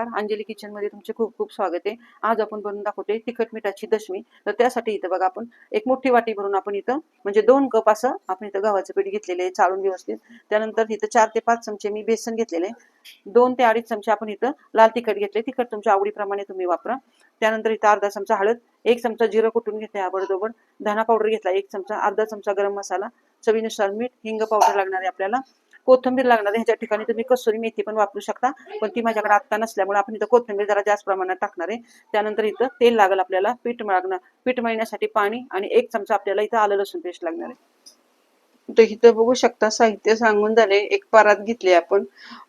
नमस्कार. अंजली किचनमध्ये तुमचे खूप खूप स्वागत आहे. आज आपण बनवून दाखवतोय तिखट मिठाची दशमी. तर त्यासाठी इथं बघा आपण एक मोठी वाटी भरून आपण इथं म्हणजे दोन कप असं आपण इथं गव्हाचं पीठ घेतलेले आहे चाळून व्यवस्थित. त्यानंतर इथं चार ते पाच चमचे मी बेसन घेतलेले दोन ते अडीच चमचे आपण इथं लाल तिखट घेतले तिखट तुमच्या आवडीप्रमाणे तुम्ही वापरा. त्यानंतर इथं अर्धा चमचा हळद एक चमचा जिरं कुटून घेतले बरोबर धना पावडर घेतला एक चमचा अर्धा चमचा गरम मसाला चवीनुसार मीठ हिंग पावडर लागणार आहे आपल्याला कोथिंबीर लागणार आहे ह्याच्या ठिकाणी. तुम्ही कसुरी मेथी पण वापरू शकता पण ती माझ्याकडे आत्ता नसल्यामुळे आपण इथं कोथिंबीर जरा जास्त प्रमाणात टाकणार आहे. त्यानंतर इथं तेल लागेल आपल्याला पीठ लागणार पीठ मळण्यासाठी पाणी आणि एक चमचा आपल्याला इथं आलं लसूण पेस्ट लागणार आहे. तर इथं बघू शकता साहित्य सांगून झाले एक परात घेतली आपण.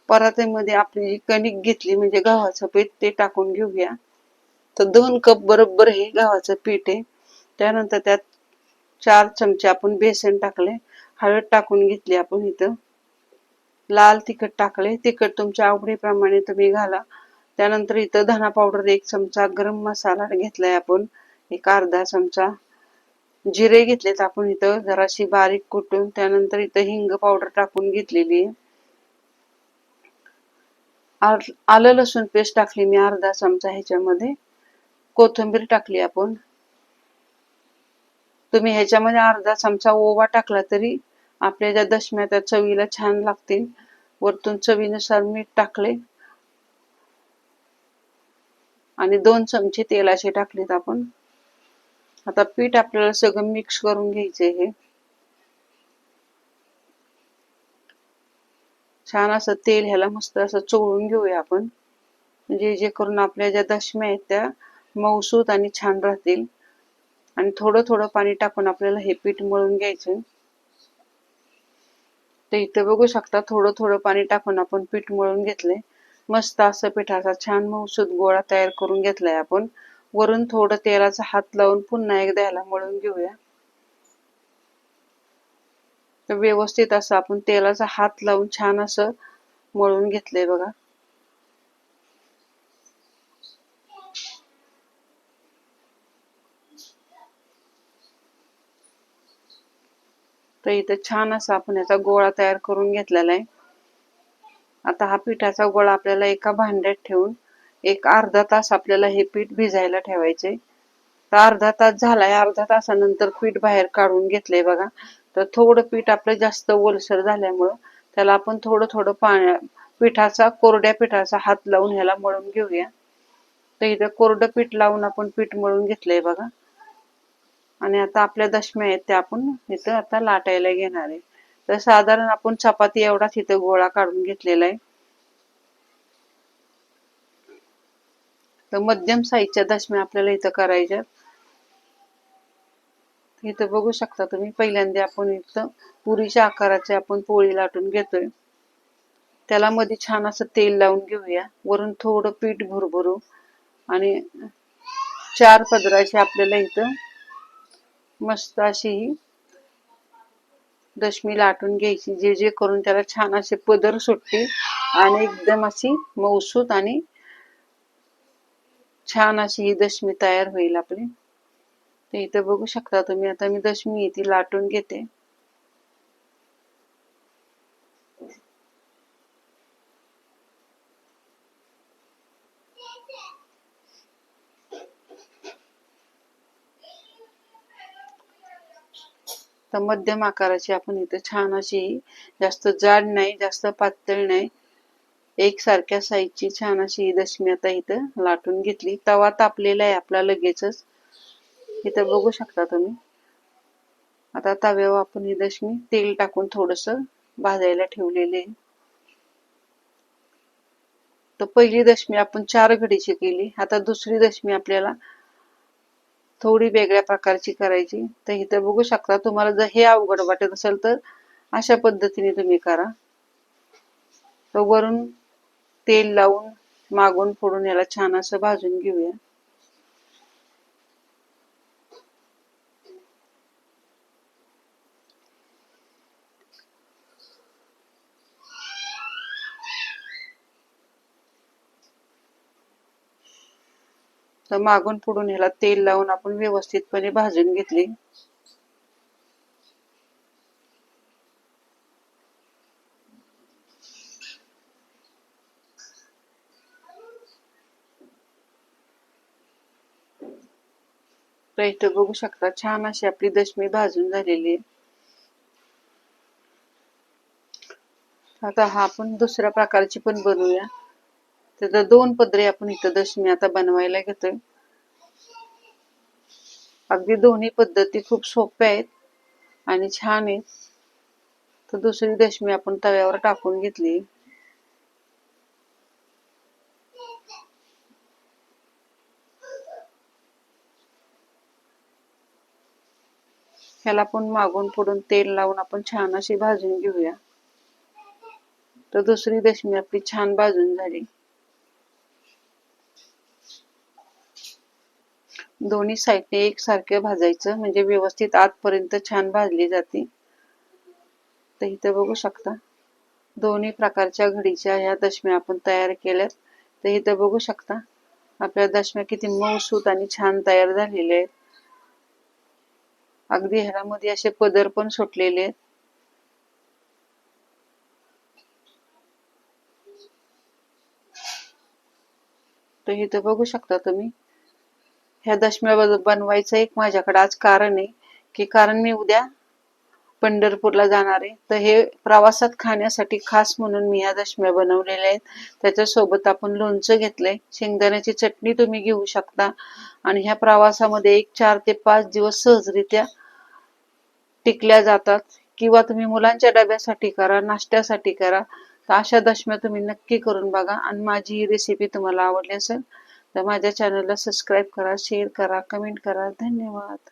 परातीमध्ये आपली जी कणिक घेतली म्हणजे गव्हाचं पीठ ते टाकून घेऊया. तर दोन कप बरोबर हे गव्हाचं पीठ आहे. त्यानंतर त्यात चार चमचे आपण बेसन टाकले हळद टाकून घेतली आपण इथं. लाल तिखट टाकले तिखट तुमच्या आवडीप्रमाणे तुम्ही घाला. त्यानंतर इथं धना पावडर एक चमचा गरम मसाला घेतलाय आपण. एक अर्धा चमचा. जिरे घेतलेत आपण इथं. जराशी बारीक कुटून. त्यानंतर इथं हिंग पावडर टाकून घेतलेली आहे. आलं लसूण पेस्ट टाकली मी अर्धा चमचा ह्याच्यामध्ये. कोथिंबीर टाकली आपण. तुम्ही ह्याच्यामध्ये अर्धा चमचा ओवा टाकला तरी आपल्या ज्या दशम्या त्या चवीला छान लागतील. वरतून चवीनुसार मीठ टाकले. आणि दोन चमचे तेलाचे टाकलेत आपण. आता पीठ आपल्याला सगळं मिक्स करून घ्यायचे हे. छान असं तेल ह्याला मस्त असं चोळून घेऊया आपण. म्हणजे जे करून आपल्या ज्या दशम्या आहेत त्या मऊसूत आणि छान राहतील. आणि थोडं थोडं पाणी टाकून आपल्याला हे पीठ मळून घ्यायचं तर इथे बघू शकता थोडं थोडं पाणी टाकून आपण पीठ मळून घेतले मस्त असं पिठाचा छान मऊसूद गोळा तयार करून घेतलाय आपण. वरून थोडं तेलाचा हात लावून पुन्हा एकदा ह्याला मळून घेऊया. तर व्यवस्थित असं आपण तेलाचा हात लावून छान असं मळून घेतलंय बघा. तर इथं छान असा आपण याचा गोळा तयार करून घेतलेला आहे. आता हा पिठाचा गोळा आपल्याला एका भांड्यात ठेवून एक अर्धा तास आपल्याला हे पीठ भिजायला ठेवायचे. तर अर्धा तास झालाय अर्धा तासानंतर पीठ बाहेर काढून घेतलंय बघा. तर थोडं पीठ आपलं जास्त ओलसर झाल्यामुळं त्याला आपण थोडं थोडं पाण्या पिठाचा कोरड्या पिठाचा हात लावून ह्याला मळून घेऊया. तर इथं कोरडं पीठ लावून आपण पीठ मळून घेतलंय बघा. आणि आता आपल्या दशम्या आहेत त्या आपण इथं आता लाटायला घेणार आहे. तर साधारण आपण चपाती एवढाच इथं गोळा काढून घेतलेला आहे. तर मध्यम साईजच्या दशम्या आपल्याला इथं करायच्या इथं बघू शकता तुम्ही पहिल्यांदा आपण इथं पुरीच्या आकाराचे आपण पोळी लाटून घेतोय. त्याला मध्ये छान असं तेल लावून घेऊया. वरून थोडं पीठ भरभरू आणि चार पदराचे आपल्याला इथं मस्त अशी ही दशमी लाटून घ्यायची जे जे करून त्याला छान असे पदर सुटतील आणि एकदम अशी मौसूत आणि छान अशी ही दशमी तयार होईल आपली. ते इथं बघू शकता तुम्ही आता मी दशमी ती लाटून घेते. तर मध्यम आकाराची आपण इथं छान अशी जास्त जाड नाही जास्त पातळ नाही. एकसारख्या साईजची छान अशी दशमी आता इथं लाटून घेतली. तवा तापलेला आहे आपला लगेचच. इथं बघू शकता तुम्ही. आता तव्यावर आपण ही दशमी तेल टाकून थोडस भाजायला ठेवलेले आहे. तर पहिली दशमी आपण चार घडीची केली. आता दुसरी दशमी आपल्याला थोडी वेगळ्या प्रकारची करायची. तर इथं बघू शकता तुम्हाला जर हे अवघड वाटत असेल तर अशा पद्धतीने तुम्ही करा. तर वरून तेल लावून मागून फोडून याला छान असं भाजून घेऊया. तर मागून पुढून ह्याला तेल लावून आपण व्यवस्थितपणे भाजून घेतली. तर इथं बघू शकता छान अशी आपली दशमी भाजून झालेली आहे. आता हा आपण दुसऱ्या प्रकारची पण बनवूया. तर दोन पदरी आपण इथं दशमी आता बनवायला घेतोय. अगदी दोन्ही पद्धती खूप सोप्या आहेत आणि छान आहेत. तर दुसरी दशमी आपण तव्यावर टाकून घेतली. ह्याला आपण मागून पुढून तेल लावून आपण छान अशी भाजून घेऊया. तर दुसरी दशमी आपली छान भाजून झाली. दोन्ही साईडने एकसारखे भाजायचं म्हणजे व्यवस्थित आतपर्यंत छान भाजली जाते. तर इथं बघू शकता दोन्ही प्रकारच्या घडीच्या ह्या दशम्या आपण तयार केल्यात. तर इथं बघू शकता आपल्या दशम्या किती मऊसूत आणि छान तयार झालेल्या आहेत. अगदी ह्यामध्ये असे पदर पण सुटलेले आहेत. तर इथं बघू शकता तुम्ही ह्या दशम्या बनवायचं एक माझ्याकडे आज कारण आहे की कारण मी उद्या पंढरपूरला जाणार आहे. तर हे प्रवासात खाण्यासाठी खास म्हणून मी ह्या दशम्या बनवलेल्या आहेत. त्याच्यासोबत आपण लोणचं घेतलंय. शेंगदाण्याची चटणी तुम्ही घेऊ शकता. आणि ह्या प्रवासामध्ये एक चार ते पाच दिवस सहजरित्या टिकल्या जातात. किंवा तुम्ही मुलांच्या डब्यासाठी करा नाश्त्यासाठी करा. तर अशा दशम्या तुम्ही नक्की करून बघा. आणि माझी ही रेसिपी तुम्हाला आवडली असेल तर माझ्या चॅनलला सबस्क्राईब करा शेअर करा कमेंट करा. धन्यवाद.